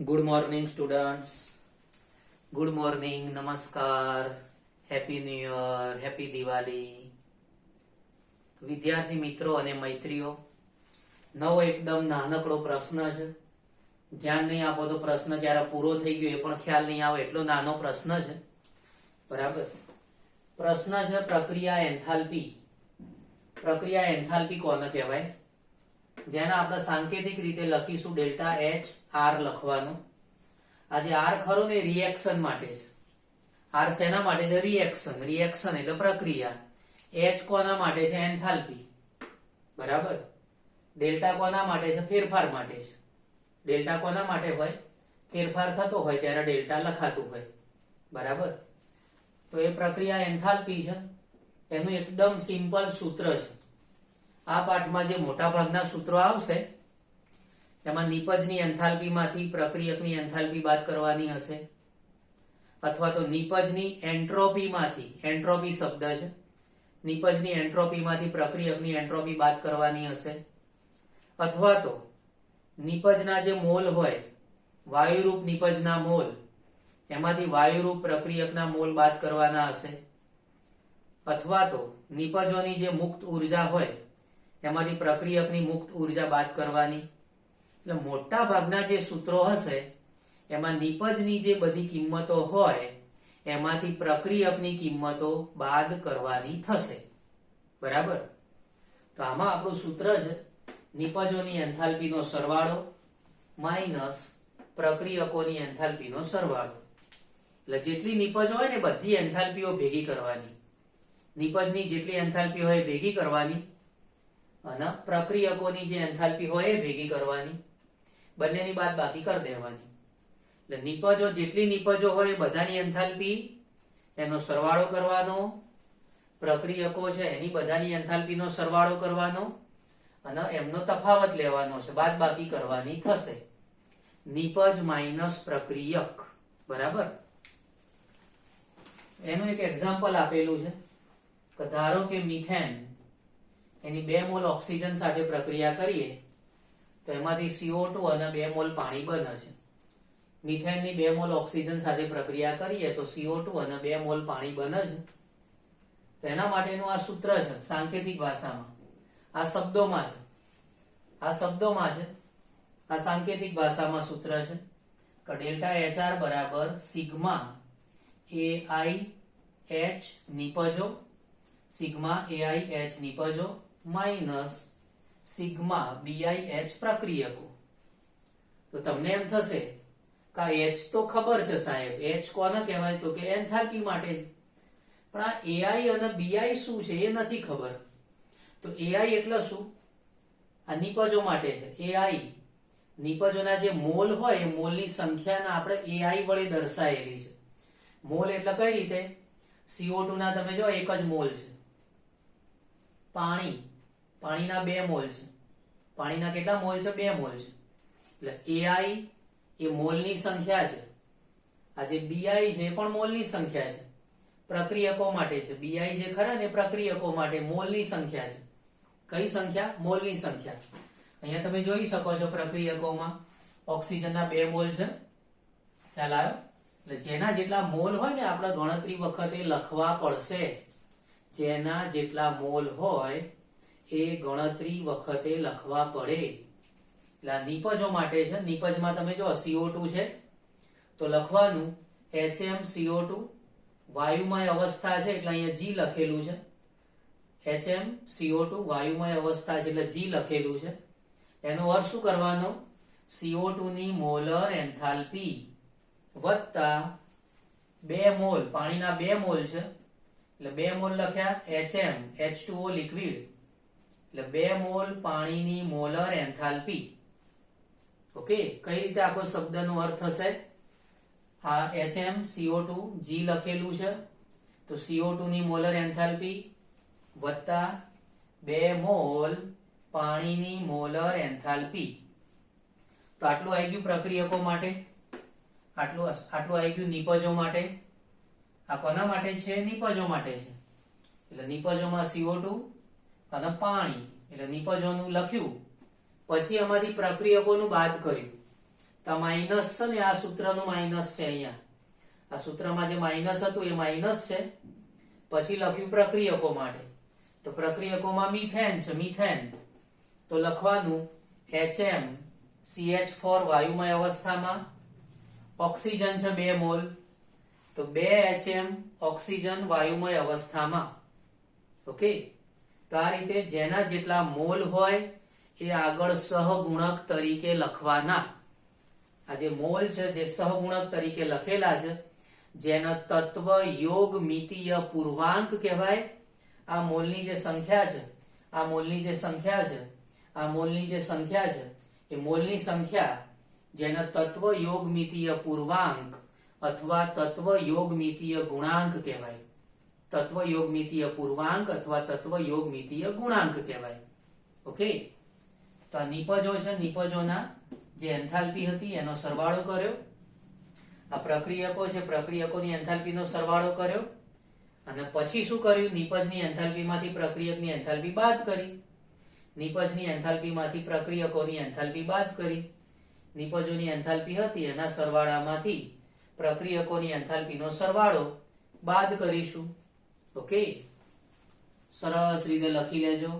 Good morning students good morning નમસ્કાર happy new year happy Diwali વિદ્યાર્થી મિત્રો અને મૈત્રીઓ, નવો એકદમ નાનકડો પ્રશ્ન છે. ધ્યાન નહીં આપો તો પ્રશ્ન ક્યારે પૂરો થઈ ગયો એ પણ ખ્યાલ નહીં આવે, એટલો નાનો પ્રશ્ન છે. બરાબર? પ્રશ્ન છે પ્રક્રિયા એન્થાલ્પી. પ્રક્રિયા એન્થાલ્પી કોને કહેવાય? જેના આપણે સાંકેતિક રીતે લખીશું ડેલ્ટા એચ આર લખવાનું. આ જે આર ખરો ને રિએક્શન માટે છે. આર શેના માટે છે? રિએક્શન રિએક્શન એટલે પ્રક્રિયા. એચ કોના માટે છે? એન્થાલ્પી બરાબર? ડેલ્ટા કોના માટે છે? ફેરફાર માટે છે. ડેલ્ટા કોના માટે હોય? ફેરફાર થતો હોય ત્યારે ડેલ્ટા લખાતું હોય. બરાબર? તો એ પ્રક્રિયા એન્થાલ્પી છે. એનું એકદમ સિમ્પલ સૂત્ર છે. આ પાઠમાં જે મોટા ભાગના સૂત્રો આવશે, એમાં નિપજની એન્થાલ્પીમાંથી પ્રક્રિયકની એન્થાલ્પી બાદ કરવાની હશે, અથવા તો નિપજની એન્ટ્રોપીમાંથી, એન્ટ્રોપી શબ્દ છે, નિપજની એન્ટ્રોપીમાંથી પ્રક્રિયકની એન્ટ્રોપી બાદ કરવાની હશે, અથવા તો નિપજના જે મોલ હોય, વાયુરૂપ નિપજના મોલ, એમાંથી વાયુરૂપ પ્રક્રિયકના મોલ બાદ કરવાના હશે, અથવા તો નિપજોની જે મુક્ત ઊર્જા હોય એમાંથી પ્રક્રિયકની મુક્ત ઊર્જા બાદ કરવાની. એટલે મોટા ભાગના જે સૂત્રો હશે, એમાં નિપજની જે બધી કિંમતો હોય, એમાંથી પ્રક્રિયકની કિંમતો બાદ કરવાની થશે. બરાબર? તો આમાં આપણું સૂત્ર છે, નિપજોની એન્થાલ્પીનો સરવાળો માઇનસ પ્રક્રિયકોની એન્થાલ્પીનો સરવાળો. એટલે જેટલી નિપજ હોય ને બધી એન્થાલ્પીઓ ભેગી કરવાની. નિપજની જેટલી એન્થાલ્પી હોય ભેગી કરવાની. અને પ્રક્રિયકોની જે એન્થાલ્પી હોય એ ભેગી કરવાની. બંનેની બાદ બાકી કરી દેવાની. એટલે નિપજો, જેટલી નિપજો હોય બધાની એન્થાલ્પી, એનો સરવાળો કરવાનો. પ્રક્રિયકો છે એની બધાની એન્થાલ્પીનો સરવાળો કરવાનો અને એમનો તફાવત લેવાનો છે. બાદ બાકી કરવાની થશે. નિપજ માઇનસ પ્રક્રિયક. બરાબર? એનું એક એક્ઝામ્પલ આપેલું છે. કે ધારો કે મિથેન એની બે મોલ ઓક્સિજન સાથે પ્રક્રિયા કરીએ, તો એમાંથી સીઓ ટુ અને બે મોલ પાણી બને છે મિથેનની બે મોલ ઓક્સિજન સાથે પ્રક્રિયા કરીએ, તો સીઓ ટુ અને બે મોલ પાણી બને છે તો એના માટેનું આ સૂત્ર છે, સાંકેતિક ભાષામાં. આ શબ્દોમાં છે. આ શબ્દોમાં છે. આ સાંકેતિક ભાષામાં સૂત્ર છે. કે ડેલ્ટા HR બરાબર સિગ્મા એ આઈ એચ નિપજો. Sigma A I H નિપજો. Minus sigma B I H પ્રક્રિયકો. તો તમને એમ થશે કે આ એચ તો ખબર છે સાહેબ, એચ કોને કહેવાય? તો કે એન્થાલ્પી માટે. પણ આ એઆઈ અને બીઆઈ શું છે એ નથી ખબર. તો એઆઈ એટલે શું? આ નિપજો માટે છે. એઆઈ નિપજોના જે મોલ હોય, એ મોલની સંખ્યાને આપણે એઆઈ વડે દર્શાવેલી છે. મોલ એટલે કઈ રીતે? CO2 ના તમે જો, એક જ મોલ છે. પાણી. પાણીના બે મોલ છે. પાણીના કેટલા મોલ છે? બે મોલ છે. એટલે એઆઈ એ મોલની સંખ્યા છે. આ જે બીઆઈ છે એ પણ મોલની સંખ્યા છે. પ્રક્રિયકો માટે છે. બીઆઈ જે ખરા ને પ્રક્રિયકો માટે મોલની સંખ્યા છે. કઈ સંખ્યા? મોલની સંખ્યા. અહીંયા તમે જોઈ શકો છો પ્રક્રિયકોમાં ઓક્સિજનના બે મોલ છે. ખ્યાલ આવ્યો? એટલે જેના જેટલા મોલ હોય ને આપણે ગણતરી વખતે લખવા પડશે. જેના જેટલા મોલ હોય એ ગણતરી વખતે લખવા પડે. એટલે નિપજો માટે છે. નિપજમાં તમે જો CO2 છે, તો લખવાનું એચએમ સીઓ ટુ વાયુમય અવસ્થા છે. એટલે અહીંયા જી લખેલું છે. એચએમ સીઓ ટુ વાયુમય અવસ્થા છે. એટલે જી લખેલું છે. એનો અર્થ શું કરવાનો? CO2 ની મોલર એન્થાલ્પી વત્તા બે મોલ, પાણીના બે મોલ છે. એટલે બે મોલ લખ્યા HM H2O લિક્વિડ એટલે બે મોલ પાણીની મોલર એન્થાલ્પી. ઓકે? કઈ રીતે આખો શબ્દનો અર્થ થશે આ સીઓ CO2 G લખેલું છે. તો CO2 ની મોલર એન્થાલ્પી વત્તા બે મોલ પાણીની મોલર એન્થાલ્પી. તો આટલું આવી ગયું પ્રક્રિયકો માટે? આટલું આટલું આવી ગયું નિપજો માટે? આ કોના માટે છે? નિપજો માટે છે. એટલે નિપજોમાં CO2 અને પાણી, એટલે નિપજોનું લખ્યું. પછી એમાંથી પ્રક્રિયકોનું બાદ કર્યું. તો માઇનસ છે ને, આ સૂત્રનું માઇનસ છે અહીંયા. આ સૂત્રમાં જે માઇનસ હતું એ માઇનસ છે. પછી લખ્યું પ્રક્રિયકો માટે. તો પ્રક્રિયકોમાં મિથેન છે, મિથેન. તો લખવાનું એચએમ સીએચ ફોર વાયુમય અવસ્થામાં. ઓક્સિજન છે બે મોલ. તો બે એચએમ ઓક્સિજન વાયુમય અવસ્થામાં. ઓકે? તો આ રીતે જેના જેટલા મોલ હોય, એ આગળ સહગુણક તરીકે લખવાના. આ જે મોલ છે, જે સહગુણક તરીકે લખેલા છે, જેનો તત્વ યોગ મિતીય પૂર્વાંક કહેવાય. આ મોલની જે સંખ્યા છે, આ મોલની જે સંખ્યા છે, આ મોલની જે સંખ્યા છે, એ મોલની સંખ્યા જેનો તત્વ યોગ મિતીય પૂર્વાંક અથવા તત્વ યોગ મિતીય ગુણાંક કહેવાય. તત્વ યોગમિતીય પૂર્વાંક અથવા તત્વ યોગમિતીય ગુણાંક કહેવાય. ઓકે? તો આ નિપજો છે, નિપજોના જે એન્થાલ્પી હતી એનો સરવાળો કર્યો. આ પ્રક્રિયકો છે, પ્રક્રિયકોની એન્થાલ્પીનો સરવાળો કર્યો. અને પછી શું કર્યું? નિપજની એન્થાલ્પીમાંથી પ્રક્રિયકની એન્થાલ્પી બાદ કરી. નિપજની એન્થાલ્પીમાંથી પ્રક્રિયકોની એન્થાલ્પી બાદ કરી. નિપજોની એન્થાલ્પી હતી, એના સરવાળામાંથી પ્રક્રિયકોની એન્થાલ્પીનો સરવાળો બાદ કરીશું. ઓકે સરસ રીતે લખી લેજો.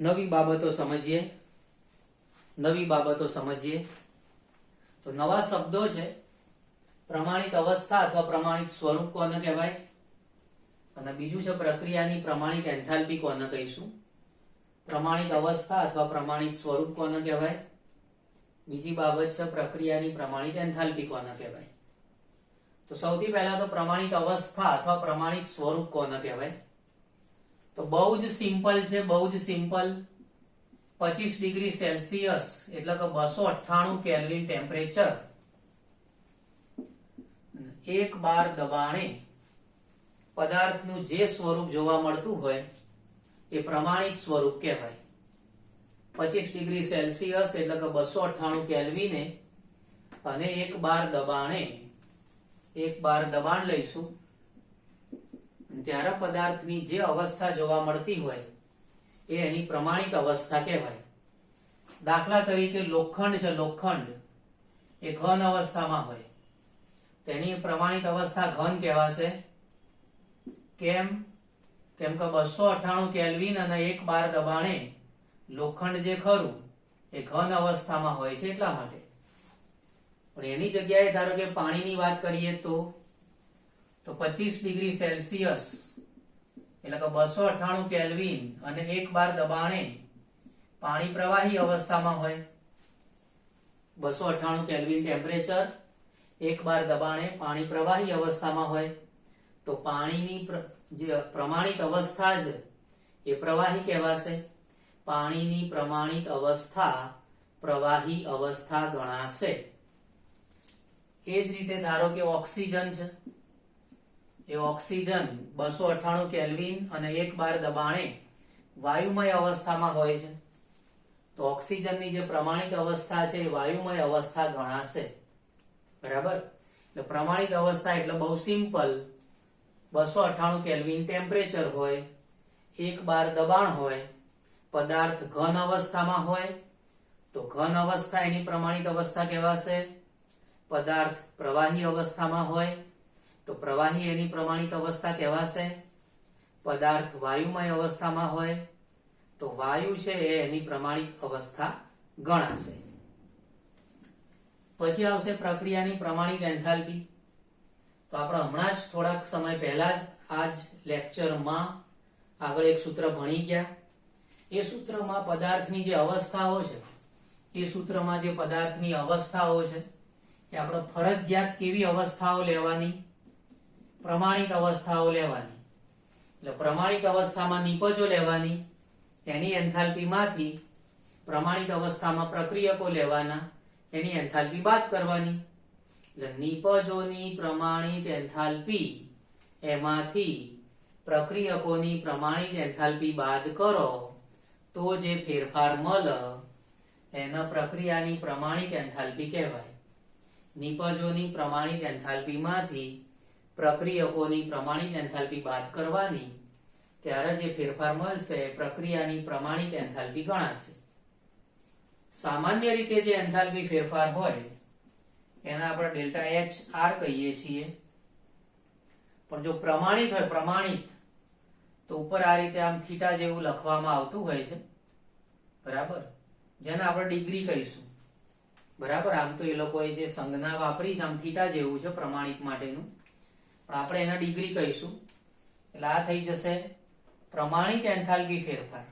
નવી બાબતો સમજીએ. નવી બાબતો સમજીએ. તો નવા શબ્દો છે, પ્રમાણિત અવસ્થા અથવા પ્રમાણિત સ્વરૂપ કોને કહેવાય? અને બીજું છે, પ્રક્રિયાની પ્રમાણિત એન્થાલ્પી કોને કહીશું? પ્રમાણિત અવસ્થા અથવા પ્રમાણિત સ્વરૂપ કોને કહેવાય? બીજી બાબત છે, પ્રક્રિયાની પ્રમાણિત એન્થાલ્પી કોને કહેવાય? તો સૌથી પહેલા તો પ્રમાણિત અવસ્થા અથવા પ્રમાણિત સ્વરૂપ કોને કહેવાય? તો બહુ જ સિમ્પલ છે, બહુ જ સિમ્પલ. પચીસ ડિગ્રી સેલ્સિયસ, એટલે કે બસો અઠ્ઠાણું કેલ્વિન ટેમ્પરેચર. એક બાર દબાણે પદાર્થનું જે સ્વરૂપ જોવા મળતું હોય, એ પ્રમાણિત સ્વરૂપ કહેવાય. પચીસ ડિગ્રી સેલ્સિયસ, એટલે કે બસો અઠ્ઠાણું કેલ્વિને, અને એક બાર દબાણે, એક બાર દબાણ લઈશું. ત્યારે પદાર્થની જે અવસ્થા જોવા મળતી હોય, એ એની પ્રમાણિક અવસ્થા કહેવાય. દાખલા તરીકે લોખંડ છે લોખંડ, એ ઘન અવસ્થામાં હોય. તેની પ્રમાણિત અવસ્થા ઘન કહેવાશે. કેમ? કેમ કે બસો અઠ્ઠાણું કેલ્વિન અને એક બાર દબાણે લોખંડ જે ખરું, એ ઘન અવસ્થામાં હોય છે એટલા માટે. પણ એની જગ્યાએ ધારો કે પાણીની વાત કરીએ તો તો પચીસ ડિગ્રી સેલ્સિયસ, એટલે કે બસો અઠ્ઠાણું કેલ્વિન અને એક બાર દબાણે પાણી પ્રવાહી અવસ્થામાં હોય. બસો અઠ્ઠાણું કેલ્વિન ટેમ્પરેચર, એક બાર દબાણે પાણી પ્રવાહી અવસ્થામાં હોય. તો પાણીની જે પ્રમાણિત અવસ્થા છે એ પ્રવાહી કહેવાશે. પાણીની પ્રમાણિત અવસ્થા પ્રવાહી અવસ્થા ગણાશે. એ જ રીતે ધારો કે ઓક્સિજન છે. એ ઓક્સિજન બસો અઠ્ઠાણું કેલ્વિન અને એક બાર દબાણે વાયુમય અવસ્થામાં હોય છે. તો ઓક્સિજનની જે પ્રમાણિત અવસ્થા છે એ વાયુમય અવસ્થા ગણાશે. બરાબર? એટલે પ્રમાણિત અવસ્થા એટલે બહુ સિમ્પલ. બસો અઠ્ઠાણું કેલ્વિન ટેમ્પરેચર હોય, એક બાર દબાણ હોય, પદાર્થ ઘન અવસ્થામાં હોય, તો ઘન અવસ્થા એની પ્રમાણિત અવસ્થા કહેવાશે. પદાર્થ પ્રવાહી અવસ્થામાં હોય તો પ્રવાહી એની પ્રમાણિત અવસ્થા કહેવાશે. પદાર્થ વાયુમય અવસ્થામાં હોય તો વાયુ છે એ એની પ્રમાણિત અવસ્થા ગણાશે. પછી આવશે પ્રક્રિયાની પ્રમાણિત એન્થાલ્પી. તો આપણે હમણાં જ થોડાક સમય પહેલા જ આજ લેક્ચરમાં આગળ એક સૂત્ર ભણી ગયા. એ સૂત્રમાં પદાર્થની જે અવસ્થાઓ છે, એ સૂત્રમાં જે પદાર્થની અવસ્થાઓ છે, એ આપણે ફરજિયાત કેવી અવસ્થાઓ લેવાની? પ્રમાણિત અવસ્થાઓ લેવાની. એટલે પ્રમાણિક અવસ્થામાં નિપજો લેવાની, એની એન્થાલ્પીમાંથી પ્રમાણિત અવસ્થામાં પ્રક્રિયકો લેવાના, એની એન્થાલ્પી બાદ કરવાની. એટલે નિપજોની પ્રમાણિત એન્થાલ્પી, એમાંથી પ્રક્રિયકોની પ્રમાણિત એન્થાલ્પી બાદ કરો, તો જે ફેરફાર મળે એના પ્રક્રિયાની પ્રમાણિત એન્થાલ્પી કહેવાય. નિપજોની પ્રમાણિત એન્થાલ્પીમાંથી પ્રક્રિયકોની પ્રમાણિત એન્થાલ્પી બાદ કરવાની, ત્યારે જે ફેરફાર મળશે એ પ્રક્રિયાની પ્રમાણિત એન્થાલ્પી ગણાશે. સામાન્ય રીતે જે એન્થાલ્પી ફેરફાર હોય, એના આપણે ડેલ્ટા એચ આર કહીએ છીએ. પણ જો પ્રમાણિત હોય પ્રમાણિત તો ઉપર આ રીતે આમ થીટા જેવું લખવામાં આવતું હોય છે. બરાબર? જેને આપણે ડિગ્રી કહીશું. બરાબર? આમ તો એ લોકોએ જે સંજ્ઞા વાપરી છે, આમ થીટા જેવું છે પ્રમાણિત માટેનું. પણ આપણે એના ડિગ્રી કહીશું. એટલે આ થઈ જશે પ્રમાણિત એન્થાલ્પી ફેરફાર.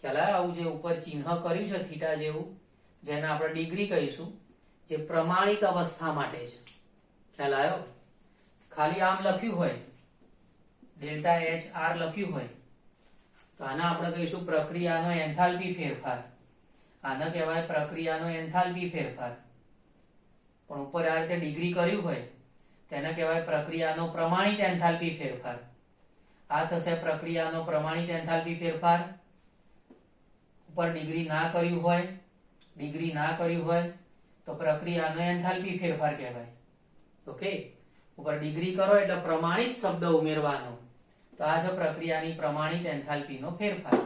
ખ્યાલ? આવું જે ઉપર ચિહ્ન કર્યું છે થીટા જેવું, જેને આપણે ડિગ્રી કહીશું, જે પ્રમાણિત અવસ્થા માટે છે. ખ્યાલ આવ્યો? ખાલી આમ લખ્યું હોય, ડેલ્ટા એચ આર લખ્યું હોય, તો આને આપણે કહીશું પ્રક્રિયાનો એન્થાલ્પી ફેરફાર. આને કહેવાય પ્રક્રિયાનો એન્થાલ્પી ફેરફાર. પણ ઉપર આ રીતે ડિગ્રી કર્યું હોય તેને કહેવાય પ્રક્રિયાનો પ્રમાણિત એન્થાલ્પી ફેરફાર. આ થશે પ્રક્રિયાનો પ્રમાણિત એન્થાલ્પી ફેરફાર. ઉપર ડિગ્રી ના કર્યું હોય, ડિગ્રી ના કર્યું હોય, તો પ્રક્રિયાનો એન્થાલ્પી ફેરફાર કહેવાય. ઓકે? ઉપર ડિગ્રી કરો એટલે પ્રમાણિત શબ્દ ઉમેરવાનો. તો આ છે પ્રક્રિયાની પ્રમાણિત એન્થાલ્પીનો ફેરફાર.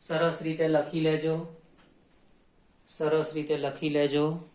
સરસ રીતે લખી લેજો. સરસ રીતે લખી લેજો.